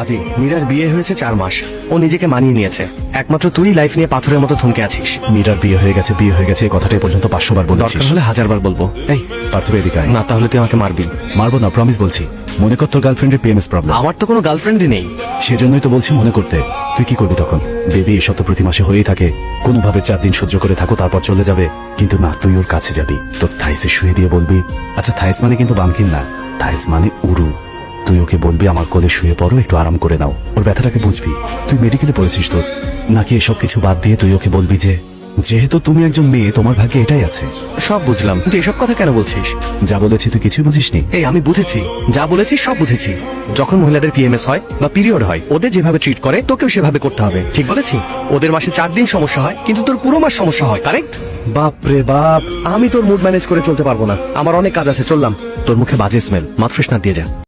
আদি মীরার বিয়ে হয়েছে চার মাস। ও নিজেকে মানিয়ে নিয়েছে। একমাত্র তুই লাইফ নিয়ে পাথরের মতো থমকে আছিস। মীরার বিয়ে হয়ে গেছে বিয়ে হয়ে গেছে এই কথাটা এ পর্যন্ত পাঁচশো বার বলেছিস। দরকার হলে হাজারবার বলব। এই পার্থিব এদিকে আয়। না তাহলে তুই আমাকে মারবি। মারবো না প্রমিস বলছি। মনে কর তোর গার্লফ্রেন্ডের পিএমএস প্রবলেম আমার তো কোনো গার্লফ্রেন্ডই নেই। সেজন্যই তো বলছি মনে করতে। তুই কি করবি তখন? বেবি এসব তো প্রতি মাসে হয়েই থাকে। কোনোভাবে চার দিন সহ্য করে থাকো তারপর চলে যাবে। কিন্তু না তুই ওর কাছে যাবি। তোর থাইসে শুয়ে দিয়ে বলবি আচ্ছা থাইস মানে কিন্তু বামকিন না। থাইস মানে তুই ওকে বলবি আমার কোলে শুয়ে পড়ো একটু আরাম করে নাও। ওর ব্যথাটাকে বুঝবি। তুই মেডিকেলে পড়েছিস তোর। নাকি এসব কিছু বাদ দিয়ে তুই ওকে বলবি যে যেহেতু তুমি একজন মেয়ে তোমার ভাগ্যে এটাই আছে? সব বুঝলাম। কিন্তু এসব কথা কেন বলছিস? যা বলেছি তুই কিছুই বুঝিসনি। এই আমি বুঝেছি। যা বলেছি সব বুঝেছি। যখন মহিলাদের পিএমএস হয় বা পিরিয়ড হয় ওদের যেভাবে ট্রিট করে তোকেও সেভাবে করতে হবে। ঠিক বলেছি? ওদের মাসে চার দিন সমস্যা হয় কিন্তু তোর পুরো মাস সমস্যা হয় কারেক্ট বাপ রে বাপ! আমি তোর মুড ম্যানেজ করে চলতে পারব না। আমার অনেক কাজ আছে চললাম। তোর মুখে বাজে স্মেল মাথ ফ্রেশনার দিয়ে যা।